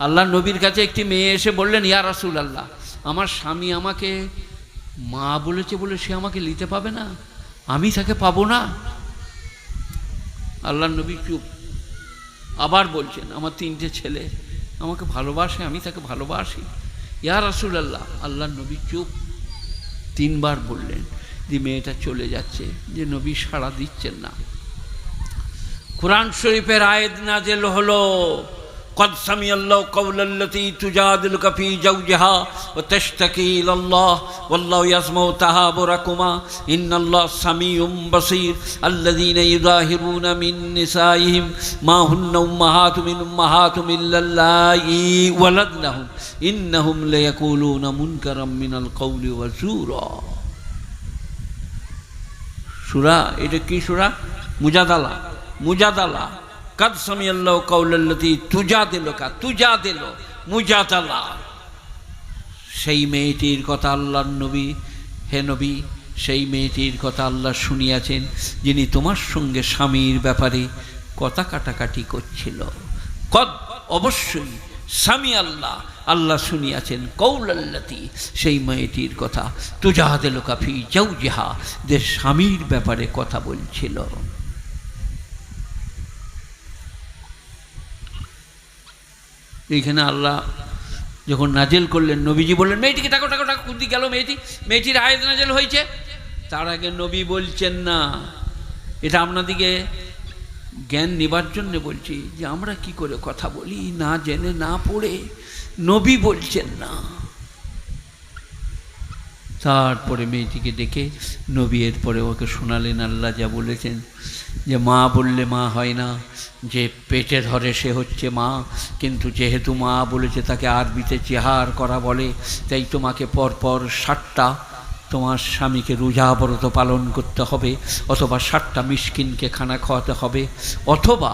আল্লাহ নবীর কাছে একটি মেয়ে এসে বললেন, ইয়া রাসুল আল্লাহ আমার স্বামী আমাকে মা বলেছে বলে সে আমাকে নিতে পাবে না? আমি তাকে পাবো না? আল্লাহ নবী চুপ। আবার বলছেন, আমার তিনটে ছেলে, আমাকে ভালোবাসে, আমি তাকে ভালোবাসি। ইয়া রাসুল আল্লাহ আল্লাহ নবী চুপ। তিনবার বললেন, যে মেয়েটা চলে যাচ্ছে, যে নবী সাড়া দিচ্ছেন না। কোরআন শরীফের আয়াত নাজেল হলো। قد سمع الله قول التي تجادلك في زوجها وتشتكي الى الله والله يسمع تهابركما ان الله سميع بصير الذين يظاهرون من نسائهم ما هن امهات من امهاتهم الا اللائي ولدنهم انهم ليقولون منكرا من القول وزورا সুরা এটা কি সুরা মুজাদালা মুজাদালা কাদ সামিয়াল্লাহ কাউলাল্লাতি তুজা দিল কা তুজা দিল মুজাদালা সেই মেয়েটির কথা আল্লাহর নবী, হে নবী, সেই মেয়েটির কথা আল্লাহ শুনিয়াছেন, যিনি তোমার সঙ্গে স্বামীর ব্যাপারে কথা কাটাকাটি করছিল। কদ, অবশ্যই স্বামী আল্লাহ আল্লাহ শুনিয়াছেন কৌলাল্লাতি সেই মেয়েটির কথা তুজাহাদেল কাফি যাও জেহা যে স্বামীর ব্যাপারে কথা বলছিল। এইখানে আল্লাহ যখন নাজেল করলেন, নবীজি বললেন, মেয়েটিকে টাকো টাকো টাকো কুদি গেল মেয়েটি, মেয়েটির আয়াত নাজেল হয়েছে। তার আগে নবী বলছেন, না, এটা আপনাদিকে জ্ঞান নেবার জন্যে বলছি যে আমরা কি করে কথা বলি, না জেনে, না পড়ে, নবী বলছেন না। তারপরে মেয়েটিকে ডেকে নবী এরপরে ওকে শোনালেন, আল্লাহ যা বলেছেন। যে মা বললে মা হয় না, যে পেটে ধরে সে হচ্ছে মা, কিন্তু যেহেতু মা বলেছে তাকে আরবিতে চেহার করা বলে, তাই তোমাকে পরপর ষাটটা তোমার স্বামীকে রোজাবরত পালন করতে হবে, অথবা ষাটটা মিসকিনকে খানা খাওয়াতে হবে, অথবা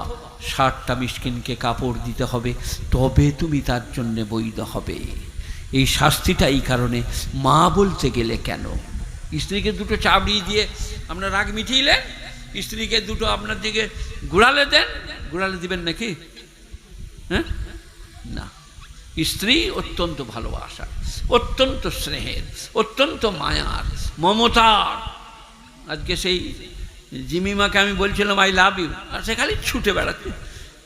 ষাটটা মিসকিনকে কাপড় দিতে হবে, তবে তুমি তার জন্যে বৈধ হবে। এই শাস্তিটা এই কারণে মা বলতে গেলে কেন? স্ত্রীকে দুটো চাবড়ি দিয়ে আপনার রাগ মিটিয়েলেন স্ত্রীকে দুটো আপনার দিকে গুড়ালে দেন, গুড়ালে দিবেন নাকি? হ্যাঁ? না। স্ত্রী অত্যন্ত ভালোবাসা, অত্যন্ত স্নেহের, অত্যন্ত মায়ার, মমতার। আজকে সেই জিমিমাকে আমি বলছিলাম আই লাভ ইউ আর সে খালি ছুটে বেড়াচ্ছে,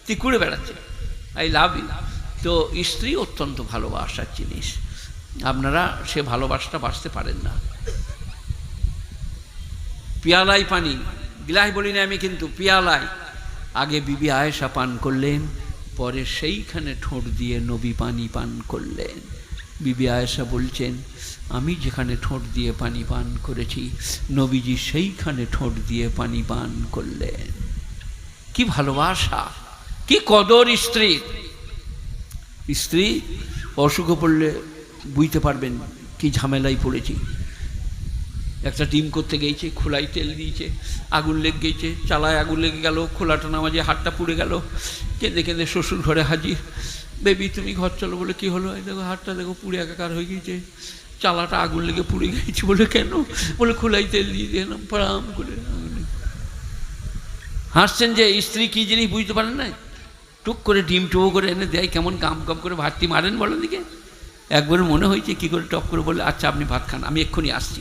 তিকুড়ে বেড়াচ্ছে। আই লাভ ইউ তো স্ত্রী অত্যন্ত ভালোবাসার জিনিস। আপনারা সে ভালোবাসাটা বাঁচতে পারেন না। পিয়ালাই পানি। গিলাস বলি না আমি কিন্তু পিয়ালায় আগে বিবি আয়েশা পান করলেন, পরে সেইখানে ঠোঁট দিয়ে নবী পানি পান করলেন। বিবি আয়েশা বলছেন, আমি যেখানে ঠোঁট দিয়ে পানি পান করেছি, নবীজি সেইখানে ঠোঁট দিয়ে পানি পান করলেন। কি ভালোবাসা, কি কদর স্ত্রীর। স্ত্রী অসুখে পড়লে বুঝতে পারবেন কি ঝামেলায় পড়েছি। একটা ডিম করতে গিয়েছে খোলায় তেল দিয়েছে, আগুন লেগে গেছে, চালায় আগুন লেগে গেল খোলাটা নামাজে হাতটা পুড়ে গেল। কেঁদে কেঁদে শ্বশুর ঘরে হাজির। বেবি, তুমি ঘর চলো। বলে, কি হলো? দেখো, হাতটা দেখো, পুড়ে একাকার হয়ে গিয়েছে চালাটা আগুন লেগে পুড়ে গিয়েছে বলে, কেন? বলে খোলাই তেল দিয়ে দিলাম প্রাম করে। হাসছেন যে স্ত্রী কী জিনিস বুঝতে পারেন না টুক করে ডিম টুকো করে এনে দেয়, কেমন কাম কাম করে ভাতটি মারেন বলেন দিকে? একবার মনে হয়েছে কী করে টপ করে বলে আচ্ছা আপনি ভাত খান, আমি এক্ষুনি আসছি।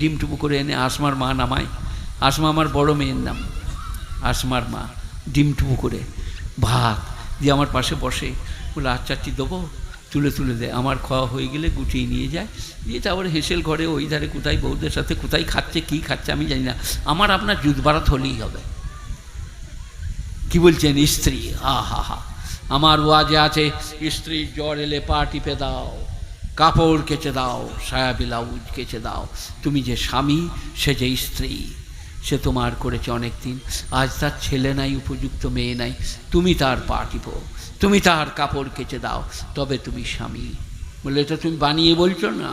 ডিম টুকু করে এনে আসমার মা নামায়। আসমা আমার বড় মেয়ের নাম, আসমার মা, ডিম টুকু করে ভাত দিয়ে আমার পাশে বসে। বলে আচ্ছাটি দেবো, তুলে তুলে দেয় আমার খাওয়া হয়ে গেলে গুটিয়ে নিয়ে যায়। দিয়ে তারপরে হেসেল ঘরে, ওই ধারে কোথায় বউদের সাথে, কোথায় খাচ্ছে, কী খাচ্ছে, আমি জানি না। আমার আপনার জুত বারাত হলেই হবে। কি বলছেন, স্ত্রী? হা হা হা। আমার ওয়াজে আছে, স্ত্রী, জ্বর এলে পা টিপে দাও, কাপড় কেচে দাও, সায়া ব্লাউজ কেচে দাও। তুমি যে স্বামী, সে যে স্ত্রী, সে তোমার করেছে অনেক দিন আজ তার ছেলে নাই, উপযুক্ত মেয়ে নাই। তুমি তার পা টিপো, তুমি তার কাপড় কেচে দাও, তবে তুমি স্বামী। বলে, এটা তুমি বানিয়ে বলছো না?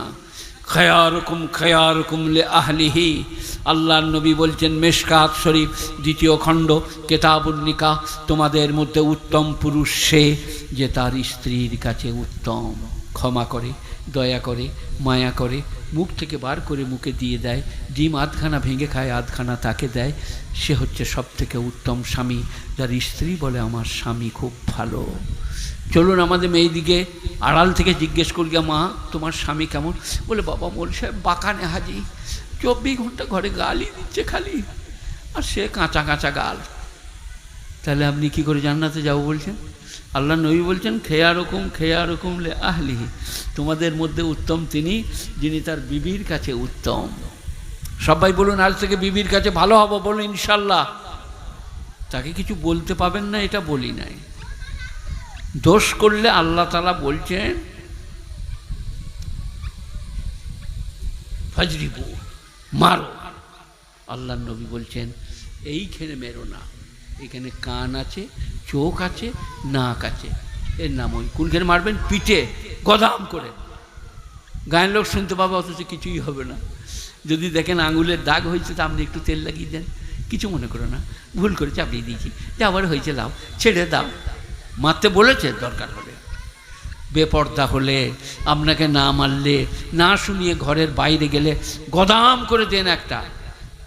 খয়ারকম খয়ারকম লে আহলিহি। আল্লাহর নবী বলছেন, মেশকাত শরীফ, দ্বিতীয় খণ্ড কেতাবুন্নিকা তোমাদের মধ্যে উত্তম পুরুষ সে যে তার স্ত্রীর কাছে উত্তম। ক্ষমা করে, দয়া করে, মায়া করে, মুখ থেকে বার করে মুখে দিয়ে দেয়। ডিম আধখানা ভেঙে খায়, আধখানা তাকে দেয়। সে হচ্ছে সব থেকে উত্তম স্বামী। যার স্ত্রী বলে, আমার স্বামী খুব ভালো। চলুন আমাদের মেয়েদিকে আড়াল থেকে জিজ্ঞেস করি গিয়া, মা তোমার স্বামী কেমন? বলে বাবা মোল সাহেব বাকানে হাজি। চব্বিশ ঘণ্টা ঘরে গালই দিচ্ছে খালি আর সে কাঁচা কাঁচা গাল। তাহলে আপনি কি করে জান্নাতে যাব বলছেন? আল্লাহ নবী বলছেন খেয়া রকম খেয়া রকম লে আহলিহি তোমাদের মধ্যে উত্তম তিনি যিনি তার বিবির কাছে উত্তম। সবাই বলুন আজ থেকে বিবির কাছে ভালো হব? বলুন ইনশাল্লাহ। তাকে কিছু বলতে পাবেন না এটা বলি নাই। দোষ করলে আল্লাহ তালা বলছেন, ফাজরিবু, মারো। আল্লাহ নবী বলছেন, এইখানে মেরো না। এখানে কান আছে, চোখ আছে, নাক আছে। এর নাম ওই কোনখানে মারবেন? পিঠে, গদাম করে। গায়ের লোক শুনতে পাবে, অথচ কিছুই হবে না। যদি দেখেন আঙুলের দাগ হয়েছে, তা আপনি একটু তেল লাগিয়ে দেন। কিছু মনে করো না, ভুল করে চাপিয়ে দিয়েছি। যে আবার হয়েছে লাও ছেড়ে দাও। মারতে বলেছে, দরকার হলে বেপর্দা হলে, আপনাকে না মারলে, না শুনিয়ে ঘরের বাইরে গেলে গদাম করে দেন একটা।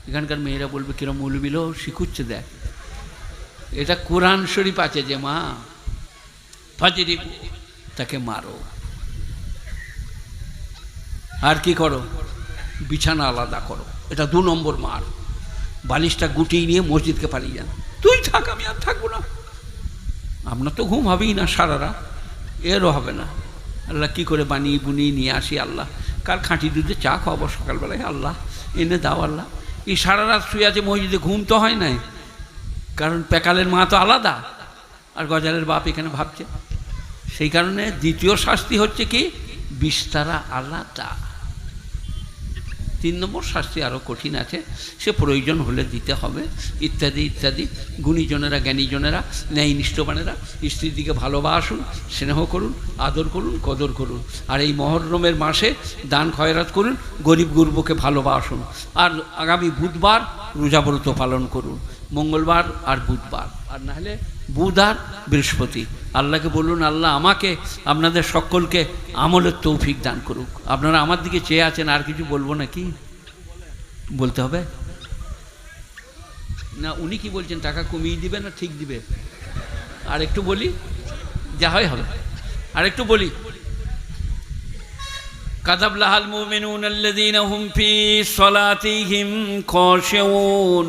এখানকার মেয়েরা বলবে, কিরম মৌলবিল শিখুচ্ছে দেখ। এটা কোরআন শরীফ আছে যে, মা, ফাজিরি তাকে মারো। আর কি করো? বিছানা আলাদা করো। এটা দু নম্বর মার। বালিশটা গুটিয়ে নিয়ে মসজিদকে পালিয়ে যান। তুই থাক, আমি আর থাকব না। আপনার তো ঘুম হবেই না সারা রাত এরও হবে না। আল্লাহ কি করে বানিয়ে বুনিয়ে নিয়ে আসি আল্লাহ? কার খাঁটি দুধে চা খাওয়াবো সকালবেলায়? আল্লাহ, এনে দাও আল্লাহ। এই সারা রাত শুয়ে আছে মসজিদে ঘুম তো হয় নাই। কারণ প্যাকালের মা তো আলাদা, আর গজালের বাপ এখানে ভাবছে। সেই কারণে দ্বিতীয় শাস্তি হচ্ছে কি? বিস্তারা আলাদা। তিন নম্বর শাস্তি আরও কঠিন আছে। সে প্রয়োজন হলে দিতে হবে, ইত্যাদি ইত্যাদি। গুণীজনেরা, জ্ঞানীজনেরা, ন্যায়নিষ্ঠবানেরা স্ত্রীর দিকে ভালোবাসুন, স্নেহ করুন, আদর করুন, কদর করুন। আর এই মহরমের মাসে দান খয়রাত করুন, গরিব গুরবকে ভালোবাসুন। আর আগামী বুধবার রোজাব্রত পালন করুন। মঙ্গলবার আর বুধবার। আর নাহলে বুধ আর বৃহস্পতি। আল্লাহকে বলুন, আল্লাহ আমাকে, আপনাদের সকলকে আমলের তৌফিক দান করুক। আপনারা আমার দিকে চেয়ে আছেন, আর কিছু বলব নাকি? বলতে হবে? না, উনি কি বলছেন, টাকা কমিয়ে দিবে না ঠিক দিবে? আর একটু বলি, যা হয় হবে। আর একটু বলি লাহাল মুমিনুন আল্লাযীনা হুম ফি সলাতিহিম খাশিউন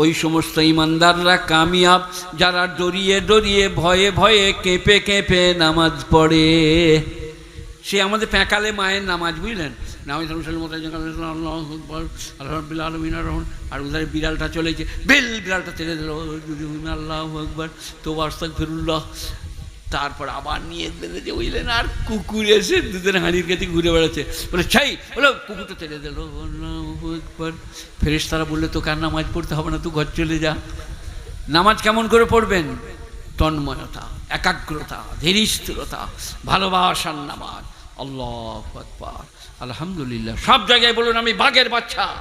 ওই সমস্ত ইমানদাররা কামিয়াব, যারা ডরিয়ে ডরিয়ে, ভয়ে ভয়ে কেঁপে কেঁপে নামাজ পড়ে। সে আমাদের প্যাকালে মায়ের নামাজ, বুঝলেন? নামাজ আর উধারে বিড়ালটা চলেছে, বেল বিড়ালটা ছেড়ে দিল আল্লাহ একবার তো আস্তাক ফিরুল্লাহ তারপর আবার নিয়ে বেঁধেছে বুঝলেন আর কুকুর এসে দুধের হাঁড়ির কাছে ঘুরে বেড়াচ্ছে। বলে, ছাই! বলো, কুকুরটা ছেড়ে দিল একবার। ফেরেস তারা বললে, তোকে আর নামাজ পড়তে হবে না, তুই ঘর চলে যা। নামাজ কেমন করে পড়বেন? তন্ময়তা, একাগ্রতা, ধীরস্থিরতা, ভালোবাসার নামাজ। আল্লাহ আলহামদুলিল্লাহ। সব জায়গায় বলুন, আমি বাঘের বাচ্চা।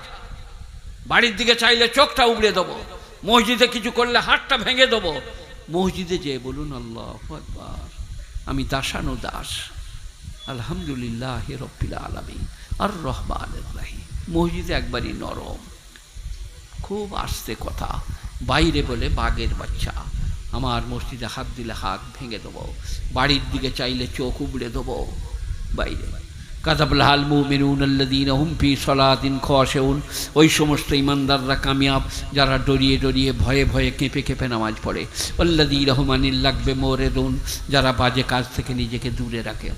বাড়ির দিকে চাইলে চোখটা উবড়ে দেবো। মসজিদে কিছু করলে হাতটা ভেঙে দেবো। মসজিদে যেয়ে বলুন, আল্লাহ আকবার, আমি দাসানো দাস। আলহামদুলিল্লাহ রব্বিল আলমী আর রহমান রাহি মসজিদে একবারই নরম। খুব আস্তে কথা। বাইরে বলে বাঘের বাচ্চা। আমার মসজিদে হাত দিলে হাত ভেঙে দেবো। বাড়ির দিকে চাইলে চোখ উবড়ে দেবো। বাইরে। কাদাবলাহাল মুমিনুন আল্লাদিন হুমফি সলাদিন খোয়াশেউন ওই সমস্ত ইমানদাররা কামিয়াব, যারা ডরিয়ে ডরিয়ে ভয়ে ভয়ে কেঁপে কেঁপে নামাজ পড়ে। আল্লাদি রহমানিল লাগবে মোরে যারা বাজে কাজ থেকে নিজেকে দূরে রাখে।